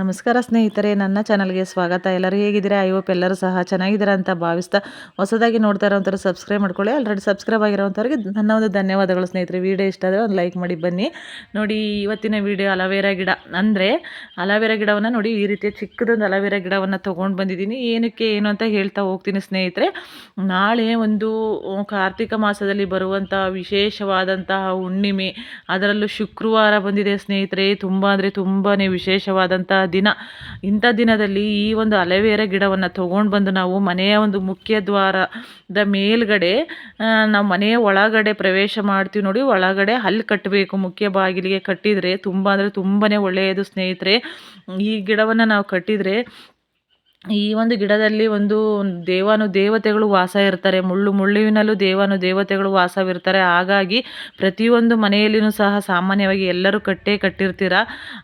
ನಮಸ್ಕಾರ ಸ್ನೇಹಿತರೆ, ನನ್ನ ಚಾನಲ್ಗೆ ಸ್ವಾಗತ. ಎಲ್ಲರೂ ಹೇಗಿದ್ದೀರಾ? ಐ ಹೋಪ್ ಎಲ್ಲರೂ ಸಹ ಚೆನ್ನಾಗಿದ್ದೀರಾ ಅಂತ ಭಾವಿಸ್ತಾ ಹೊಸದಾಗಿ ನೋಡ್ತಾ ಇರೋಂಥವ್ರು ಸಬ್ಸ್ಕ್ರೈಬ್ ಮಾಡ್ಕೊಳ್ಳಿ. ಆಲ್ರೆಡಿ ಸಬ್ಸ್ಕ್ರೈಬ್ ಆಗಿರೋಂಥವ್ರಿಗೆ ನನ್ನ ಒಂದು ಧನ್ಯವಾದಗಳು ಸ್ನೇಹಿತರೆ. ವಿಡಿಯೋ ಇಷ್ಟ ಆದರೆ ಒಂದು ಲೈಕ್ ಮಾಡಿ, ಬನ್ನಿ. ನೋಡಿ, ಇವತ್ತಿನ ವಿಡಿಯೋ ಅಲವೇರ ಗಿಡ. ಅಂದರೆ ಅಲವೇರಾ ಗಿಡವನ್ನು ನೋಡಿ, ಈ ರೀತಿಯ ಚಿಕ್ಕದೊಂದು ಅಲವೇರಾ ಗಿಡವನ್ನು ತೊಗೊಂಡು ಬಂದಿದ್ದೀನಿ. ಏನಕ್ಕೆ ಏನು ಅಂತ ಹೇಳ್ತಾ ಹೋಗ್ತೀನಿ ಸ್ನೇಹಿತರೆ. ನಾಳೆ ಒಂದು ಕಾರ್ತಿಕ ಮಾಸದಲ್ಲಿ ಬರುವಂಥ ವಿಶೇಷವಾದಂತಹ ಹುಣ್ಣಿಮೆ. ಅದರಲ್ಲೂ ಶುಕ್ರವಾರ ಬಂದಿದೆ ಸ್ನೇಹಿತರೆ. ತುಂಬ ಅಂದರೆ ತುಂಬಾ ವಿಶೇಷವಾದಂಥ ದಿನ. ಇಂಥ ದಿನದಲ್ಲಿ ಈ ಒಂದು ಅಲವೇರ ಗಿಡವನ್ನು ತೊಗೊಂಡು ಬಂದು ನಾವು ಮನೆಯ ಒಂದು ಮುಖ್ಯ ದ್ವಾರದ ಮೇಲ್ಗಡೆ ನಾವು ಮನೆಯ ಒಳಗಡೆ ಪ್ರವೇಶ ಮಾಡ್ತೀವಿ ನೋಡಿ, ಒಳಗಡೆ ಹಲ್ಲು ಕಟ್ಟಬೇಕು ಮುಖ್ಯ ಬಾಗಿಲಿಗೆ ಕಟ್ಟಿದರೆ ತುಂಬ ಅಂದರೆ ತುಂಬಾ ಒಳ್ಳೆಯದು ಸ್ನೇಹಿತರೆ. ಈ ಗಿಡವನ್ನು ನಾವು ಕಟ್ಟಿದರೆ ಈ ಒಂದು ಗಿಡದಲ್ಲಿ ಒಂದು ದೇವಾನು ದೇವತೆಗಳು ವಾಸ ಇರ್ತಾರೆ. ಮುಳ್ಳು ಮುಳ್ಳುವಿನಲ್ಲೂ ದೇವಾನು ದೇವತೆಗಳು ವಾಸವಿರ್ತಾರೆ. ಹಾಗಾಗಿ ಪ್ರತಿಯೊಂದು ಮನೆಯಲ್ಲಿಯೂ ಸಹ ಸಾಮಾನ್ಯವಾಗಿ ಎಲ್ಲರೂ ಕಟ್ಟೇ ಕಟ್ಟಿರ್ತೀರ.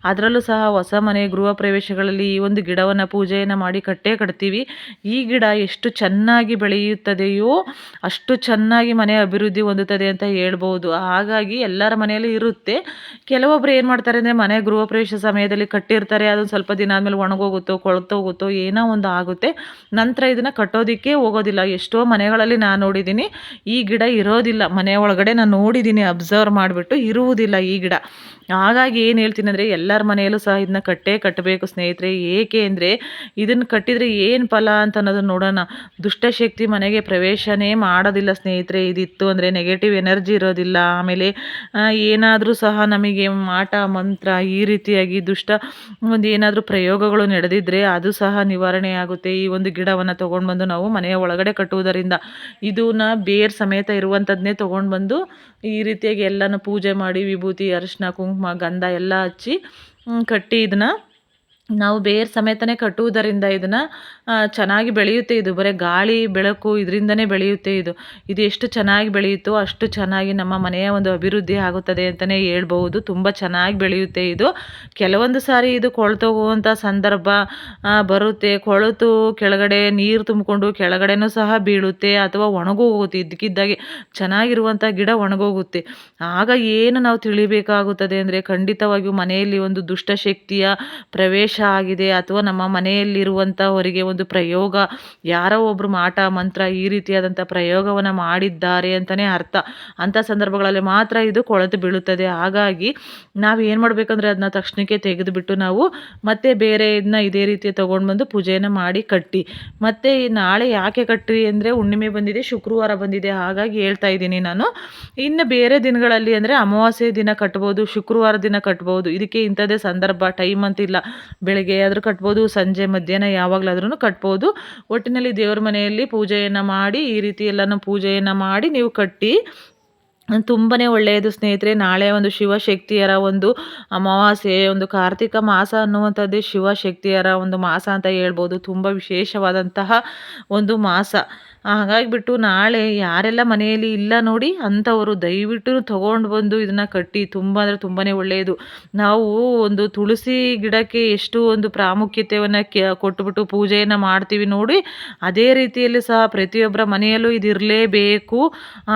ಅದರಲ್ಲೂ ಸಹ ಹೊಸ ಮನೆ ಗೃಹ ಪ್ರವೇಶಗಳಲ್ಲಿ ಈ ಒಂದು ಗಿಡವನ್ನು ಪೂಜೆಯನ್ನು ಮಾಡಿ ಕಟ್ಟೇ ಕಟ್ತೀವಿ. ಈ ಗಿಡ ಎಷ್ಟು ಚೆನ್ನಾಗಿ ಬೆಳೆಯುತ್ತದೆಯೋ ಅಷ್ಟು ಚೆನ್ನಾಗಿ ಮನೆ ಅಭಿವೃದ್ಧಿ ಹೊಂದುತ್ತದೆ ಅಂತ ಹೇಳ್ಬೋದು. ಹಾಗಾಗಿ ಎಲ್ಲರ ಮನೆಯಲ್ಲಿ ಇರುತ್ತೆ. ಕೆಲವೊಬ್ಬರು ಏನು ಮಾಡ್ತಾರೆ ಅಂದರೆ ಮನೆ ಗೃಹ ಪ್ರವೇಶ ಸಮಯದಲ್ಲಿ ಕಟ್ಟಿರ್ತಾರೆ. ಅದೊಂದು ಸ್ವಲ್ಪ ದಿನ ಆದಮೇಲೆ ಒಣಗೋಗುತ್ತೋ, ಕೊಳ್ತೋಗುತ್ತೋ ಏನೋ ಒಂದು ಆಗುತ್ತೆ. ನಂತರ ಇದನ್ನು ಕಟ್ಟೋದಕ್ಕೆ ಹೋಗೋದಿಲ್ಲ. ಎಷ್ಟೋ ಮನೆಗಳಲ್ಲಿ ನಾನು ನೋಡಿದ್ದೀನಿ ಈ ಗಿಡ ಇರೋದಿಲ್ಲ. ಮನೆ ಒಳಗಡೆ ನಾನು ನೋಡಿದ್ದೀನಿ ಅಬ್ಸರ್ವ್ ಮಾಡಿಬಿಟ್ಟು ಇರುವುದಿಲ್ಲ ಈ ಗಿಡ. ಹಾಗಾಗಿ ಏನು ಹೇಳ್ತೀನಿ ಅಂದರೆ, ಎಲ್ಲರ ಮನೆಯಲ್ಲೂ ಸಹ ಇದನ್ನ ಕಟ್ಟೇ ಕಟ್ಟಬೇಕು ಸ್ನೇಹಿತರೆ. ಏಕೆ ಅಂದರೆ ಇದನ್ನು ಕಟ್ಟಿದರೆ ಏನು ಫಲ ಅಂತ ಅನ್ನೋದನ್ನು ನೋಡೋಣ. ದುಷ್ಟಶಕ್ತಿ ಮನೆಗೆ ಪ್ರವೇಶನೇ ಮಾಡೋದಿಲ್ಲ ಸ್ನೇಹಿತರೆ. ಇದಿತ್ತು ಅಂದರೆ ನೆಗೆಟಿವ್ ಎನರ್ಜಿ ಇರೋದಿಲ್ಲ. ಆಮೇಲೆ ಏನಾದರೂ ಸಹ ನಮಗೆ ಮಾಟ, ಮಂತ್ರ ಈ ರೀತಿಯಾಗಿ ದುಷ್ಟ ಒಂದು ಏನಾದರೂ ಪ್ರಯೋಗಗಳು ನಡೆದಿದ್ದರೆ ಅದು ಸಹ ನಿವಾರಣೆ ಆಗುತ್ತೆ. ಈ ಒಂದು ಗಿಡವನ್ನು ತೊಗೊಂಡು ಬಂದು ನಾವು ಮನೆಯ ಒಳಗಡೆ ಕಟ್ಟುವುದರಿಂದ ಇದನ್ನ ಬೇರ್ ಸಮೇತ ಇರುವಂಥದ್ದನ್ನೇ ತೊಗೊಂಡು ಬಂದು ಈ ರೀತಿಯಾಗಿ ಎಲ್ಲನೂ ಪೂಜೆ ಮಾಡಿ, ವಿಭೂತಿ, ಅರಿಶಿನ, ಕುಂಕುಮ, ಗಂಧ ಎಲ್ಲ ಹಚ್ಚಿ ಕಟ್ಟಿ ಇದನ್ನು ನಾವು ಬೇರೆ ಸಮೇತನೇ ಕಟ್ಟುವುದರಿಂದ ಇದನ್ನು ಚೆನ್ನಾಗಿ ಬೆಳೆಯುತ್ತೆ ಇದು. ಬರೀ ಗಾಳಿ, ಬೆಳಕು ಇದರಿಂದನೇ ಬೆಳೆಯುತ್ತೆ ಇದು. ಇದು ಎಷ್ಟು ಚೆನ್ನಾಗಿ ಬೆಳೆಯುತ್ತೋ ಅಷ್ಟು ಚೆನ್ನಾಗಿ ನಮ್ಮ ಮನೆಯ ಒಂದು ಅಭಿವೃದ್ಧಿ ಆಗುತ್ತದೆ ಅಂತಲೇ ಹೇಳ್ಬೋದು ತುಂಬ ಚೆನ್ನಾಗಿ ಬೆಳೆಯುತ್ತೆ ಇದು. ಕೆಲವೊಂದು ಸಾರಿ ಇದು ಕೊಳ್ತೋಗುವಂಥ ಸಂದರ್ಭ ಬರುತ್ತೆ. ಕೊಳೆತು ಕೆಳಗಡೆ ನೀರು ತುಂಬಿಕೊಂಡು ಕೆಳಗಡೆನೂ ಸಹ ಬೀಳುತ್ತೆ ಅಥವಾ ಒಣಗೋಗುತ್ತೆ. ಇದ್ದಕ್ಕಿದ್ದಾಗೆ ಚೆನ್ನಾಗಿರುವಂಥ ಗಿಡ ಒಣಗೋಗುತ್ತೆ. ಆಗ ಏನು ನಾವು ತಿಳಿಬೇಕಾಗುತ್ತದೆ ಅಂದರೆ ಖಂಡಿತವಾಗಿಯೂ ಮನೆಯಲ್ಲಿ ಒಂದು ದುಷ್ಟಶಕ್ತಿಯ ಪ್ರವೇಶ ಆಗಿದೆ ಅಥವಾ ನಮ್ಮ ಮನೆಯಲ್ಲಿರುವಂಥವರಿಗೆ ಒಂದು ಪ್ರಯೋಗ, ಯಾರೋ ಒಬ್ಬರು ಮಾಟ, ಮಂತ್ರ ಈ ರೀತಿಯಾದಂಥ ಪ್ರಯೋಗವನ್ನು ಮಾಡಿದ್ದಾರೆ ಅಂತಲೇ ಅರ್ಥ. ಅಂಥ ಸಂದರ್ಭಗಳಲ್ಲಿ ಮಾತ್ರ ಇದು ಕೊಳೆತು ಬೀಳುತ್ತದೆ. ಹಾಗಾಗಿ ನಾವು ಏನು ಮಾಡಬೇಕಂದ್ರೆ ಅದನ್ನ ತಕ್ಷಣಕ್ಕೆ ತೆಗೆದುಬಿಟ್ಟು ನಾವು ಮತ್ತೆ ಬೇರೆ ಇದನ್ನ ಇದೇ ರೀತಿ ತೊಗೊಂಡು ಬಂದು ಪೂಜೆಯನ್ನು ಮಾಡಿ ಕಟ್ಟಿ. ಮತ್ತೆ ನಾಳೆ ಯಾಕೆ ಕಟ್ಟಿ ಅಂದರೆ ಹುಣ್ಣಿಮೆ ಬಂದಿದೆ, ಶುಕ್ರವಾರ ಬಂದಿದೆ, ಹಾಗಾಗಿ ಹೇಳ್ತಾ ಇದ್ದೀನಿ ನಾನು. ಇನ್ನು ಬೇರೆ ದಿನಗಳಲ್ಲಿ ಅಂದರೆ ಅಮಾವಾಸ್ಯೆ ದಿನ ಕಟ್ಬೋದು, ಶುಕ್ರವಾರ ದಿನ ಕಟ್ಬೋದು. ಇದಕ್ಕೆ ಇಂಥದ್ದೇ ಸಂದರ್ಭ ಟೈಮ್ ಅಂತಿಲ್ಲ. ಬೆಳಗ್ಗೆ ಆದರೂ ಕಟ್ಬೋದು, ಸಂಜೆ ಮಧ್ಯಾಹ್ನ ಯಾವಾಗಲಾದ್ರೂ ಕಟ್ಬೋದು. ಒಟ್ಟಿನಲ್ಲಿ ದೇವ್ರ ಮನೆಯಲ್ಲಿ ಪೂಜೆಯನ್ನು ಮಾಡಿ ಈ ರೀತಿ ಎಲ್ಲನೂ ಪೂಜೆಯನ್ನು ಮಾಡಿ ನೀವು ಕಟ್ಟಿ ತುಂಬಾ ಒಳ್ಳೆಯದು ಸ್ನೇಹಿತರೆ, ನಾಳೆ ಒಂದು ಶಿವಶಕ್ತಿಯರ ಒಂದು ಅಮಾವಾಸ್ಯೆ, ಒಂದು ಕಾರ್ತಿಕ ಮಾಸ ಅನ್ನುವಂಥದ್ದೇ ಶಿವಶಕ್ತಿಯರ ಒಂದು ಮಾಸ ಅಂತ ಹೇಳ್ಬೋದು. ತುಂಬ ವಿಶೇಷವಾದಂತಹ ಒಂದು ಮಾಸ. ಹಾಗಾಗಿಬಿಟ್ಟು ನಾಳೆ ಯಾರೆಲ್ಲ ಮನೆಯಲ್ಲಿ ಇಲ್ಲ ನೋಡಿ, ಅಂಥವರು ದಯವಿಟ್ಟು ತೊಗೊಂಡು ಬಂದು ಇದನ್ನು ಕಟ್ಟಿ, ತುಂಬ ಅಂದರೆ ತುಂಬಾ ಒಳ್ಳೆಯದು. ನಾವು ಒಂದು ತುಳಸಿ ಗಿಡಕ್ಕೆ ಎಷ್ಟು ಒಂದು ಪ್ರಾಮುಖ್ಯತೆಯನ್ನು ಕೊಟ್ಟುಬಿಟ್ಟು ಪೂಜೆಯನ್ನು ಮಾಡ್ತೀವಿ ನೋಡಿ, ಅದೇ ರೀತಿಯಲ್ಲಿ ಸಹ ಪ್ರತಿಯೊಬ್ಬರ ಮನೆಯಲ್ಲೂ ಇದಿರಲೇಬೇಕು.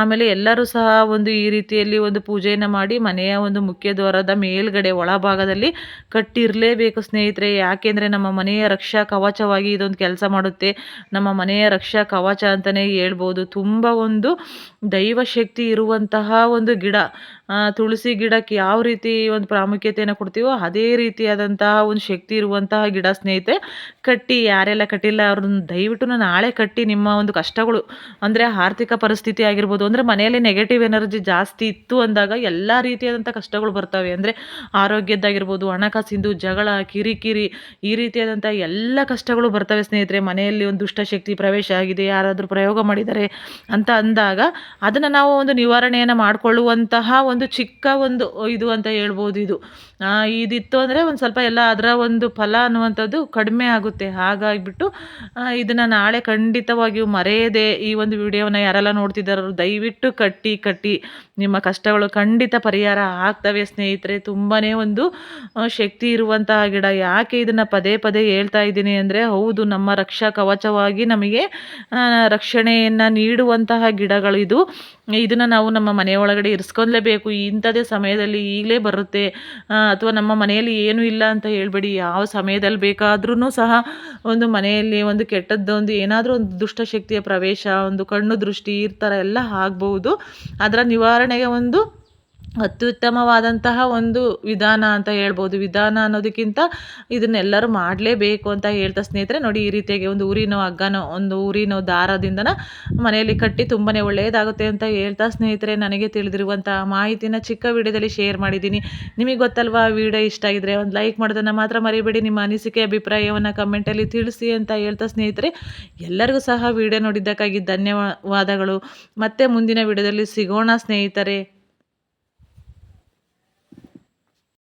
ಆಮೇಲೆ ಎಲ್ಲರೂ ಸಹ ಒಂದು ಈ ರೀತಿಯಲ್ಲಿ ಒಂದು ಪೂಜೆಯನ್ನು ಮಾಡಿ ಮನೆಯ ಒಂದು ಮುಖ್ಯ ದ್ವಾರದ ಮೇಲ್ಗಡೆ ಒಳಭಾಗದಲ್ಲಿ ಕಟ್ಟಿರಲೇಬೇಕು ಸ್ನೇಹಿತರೆ. ಯಾಕೆಂದರೆ ನಮ್ಮ ಮನೆಯ ರಕ್ಷಾ ಕವಚವಾಗಿ ಇದೊಂದು ಕೆಲಸ ಮಾಡುತ್ತೆ. ನಮ್ಮ ಮನೆಯ ರಕ್ಷಾ ಕವಚ ಅಂತಲೇ ಹೇಳ್ಬೋದು. ತುಂಬ ಒಂದು ದೈವಶಕ್ತಿ ಇರುವಂತಹ ಒಂದು ಗಿಡ. ತುಳಸಿ ಗಿಡಕ್ಕೆ ಯಾವ ರೀತಿ ಒಂದು ಪ್ರಾಮುಖ್ಯತೆಯನ್ನು ಕೊಡ್ತೀವೋ ಅದೇ ರೀತಿಯಾದಂತಹ ಒಂದು ಶಕ್ತಿ ಇರುವಂತಹ ಗಿಡ ಸ್ನೇಹಿತರೆ, ಕಟ್ಟಿ, ಯಾರೆಲ್ಲ ಕಟ್ಟಿಲ್ಲ ಅವ್ರನ್ನ ದಯವಿಟ್ಟು ನಾಳೆ ಕಟ್ಟಿ ನಿಮ್ಮ ಒಂದು ಕಷ್ಟಗಳು, ಅಂದರೆ ಆರ್ಥಿಕ ಪರಿಸ್ಥಿತಿ ಆಗಿರ್ಬೋದು, ಅಂದರೆ ಮನೆಯಲ್ಲಿ ನೆಗೆಟಿವ್ ಎನರ್ಜಿ ಜಾಸ್ತಿ ಇತ್ತು ಅಂದಾಗ ಎಲ್ಲ ರೀತಿಯಾದಂಥ ಕಷ್ಟಗಳು ಬರ್ತವೆ, ಅಂದರೆ ಆರೋಗ್ಯದ್ದಾಗಿರ್ಬೋದು, ಹಣಕಾಸಿಂದು ಜಗಳ, ಕಿರಿಕಿರಿ, ಈ ರೀತಿಯಾದಂಥ ಎಲ್ಲ ಕಷ್ಟಗಳು ಬರ್ತವೆ ಸ್ನೇಹಿತರೆ, ಮನೆಯಲ್ಲಿ ಒಂದು ದುಷ್ಟಶಕ್ತಿ ಪ್ರವೇಶ ಆಗಿದೆ, ಯಾರಾದರೂ ಪ್ರಯೋಗ ಮಾಡಿದ್ದಾರೆ ಅಂತ ಅಂದಾಗ ಅದನ್ನು ನಾವು ಒಂದು ನಿವಾರಣೆಯನ್ನು ಮಾಡಿಕೊಳ್ಳುವಂತಹ ಒಂದು ಚಿಕ್ಕ ಒಂದು ಇದು ಅಂತ ಹೇಳ್ಬೋದು ಇದು. ಇದಿತ್ತು ಅಂದರೆ ಒಂದು ಸ್ವಲ್ಪ ಎಲ್ಲ ಅದರ ಒಂದು ಫಲ ಅನ್ನುವಂಥದ್ದು ಕಡಿಮೆ ಆಗುತ್ತೆ. ಹಾಗಾಗಿಬಿಟ್ಟು ಇದನ್ನು ನಾಳೆ ಖಂಡಿತವಾಗಿಯೂ ಮರೆಯದೆ ಈ ಒಂದು ವಿಡಿಯೋನ ಯಾರೆಲ್ಲ ನೋಡ್ತಿದ್ದಾರೋ ದಯವಿಟ್ಟು ಕಟ್ಟಿ ಕಟ್ಟಿ. ನಿಮ್ಮ ಕಷ್ಟಗಳು ಖಂಡಿತ ಪರಿಹಾರ ಆಗ್ತವೆ ಸ್ನೇಹಿತರೆ. ತುಂಬಾ ಒಂದು ಶಕ್ತಿ ಇರುವಂತಹ ಗಿಡ. ಯಾಕೆ ಇದನ್ನು ಪದೇ ಪದೇ ಹೇಳ್ತಾ ಇದ್ದೀನಿ ಅಂದರೆ, ಹೌದು, ನಮ್ಮ ರಕ್ಷಾ ಕವಚವಾಗಿ ನಮಗೆ ರಕ್ಷಣೆಯನ್ನು ನೀಡುವಂತಹ ಗಿಡಗಳು ಇದು ಇದನ್ನು ನಾವು ನಮ್ಮ ಮನೆಯೊಳಗಡೆ ಇರಿಸ್ಕೊಳ್ಲೇಬೇಕು ಇಂಥದ್ದೇ ಸಮಯದಲ್ಲಿ ಈಗಲೇ ಬರುತ್ತೆ. ಅಥವಾ ನಮ್ಮ ಮನೆಯಲ್ಲಿ ಏನೂ ಇಲ್ಲ ಅಂತ ಹೇಳ್ಬೇಡಿ. ಯಾವ ಸಮಯದಲ್ಲಿ ಬೇಕಾದ್ರೂ ಸಹ ಒಂದು ಮನೆಯಲ್ಲಿ ಒಂದು ಕೆಟ್ಟದ್ದೊಂದು ಏನಾದರೂ ಒಂದು ದುಷ್ಟಶಕ್ತಿಯ ಪ್ರವೇಶ, ಒಂದು ಕಣ್ಣು ದೃಷ್ಟಿ ಈ ಥರ ಎಲ್ಲ ಆಗ್ಬೋದು. ಅದರ ನಿವಾರಣೆಗೆ ಒಂದು ಅತ್ಯುತ್ತಮವಾದಂತಹ ಒಂದು ವಿಧಾನ ಅಂತ ಹೇಳ್ಬೋದು. ವಿಧಾನ ಅನ್ನೋದಕ್ಕಿಂತ ಇದನ್ನೆಲ್ಲರೂ ಮಾಡಲೇಬೇಕು ಅಂತ ಹೇಳ್ತಾ ಸ್ನೇಹಿತರೆ, ನೋಡಿ ಈ ರೀತಿಯಾಗಿ ಒಂದು ಊರಿನೋ ಹಗ್ಗನೋ, ಒಂದು ಊರಿನೋ ದಾರದಿಂದನ ಮನೆಯಲ್ಲಿ ಕಟ್ಟಿ ತುಂಬಾ ಒಳ್ಳೆಯದಾಗುತ್ತೆ ಅಂತ ಹೇಳ್ತಾ ಸ್ನೇಹಿತರೆ, ನನಗೆ ತಿಳಿದಿರುವಂಥ ಮಾಹಿತಿನ ಚಿಕ್ಕ ವಿಡಿಯೋದಲ್ಲಿ ಶೇರ್ ಮಾಡಿದ್ದೀನಿ. ನಿಮಗೆ ಗೊತ್ತಲ್ವಾ ವಿಡಿಯೋ ಇಷ್ಟ ಆಗಿದ್ರೆ ಒಂದು ಲೈಕ್ ಮಾಡೋದನ್ನು ಮಾತ್ರ ಮರಿಬೇಡಿ. ನಿಮ್ಮ ಅನಿಸಿಕೆ, ಅಭಿಪ್ರಾಯವನ್ನು ಕಮೆಂಟಲ್ಲಿ ತಿಳಿಸಿ ಅಂತ ಹೇಳ್ತಾ ಸ್ನೇಹಿತರೆ, ಎಲ್ಲರಿಗೂ ಸಹ ವಿಡಿಯೋ ನೋಡಿದ್ದಕ್ಕಾಗಿ ಧನ್ಯವಾದಗಳು. ಮತ್ತೆ ಮುಂದಿನ ವಿಡಿಯೋದಲ್ಲಿ ಸಿಗೋಣ ಸ್ನೇಹಿತರೆ.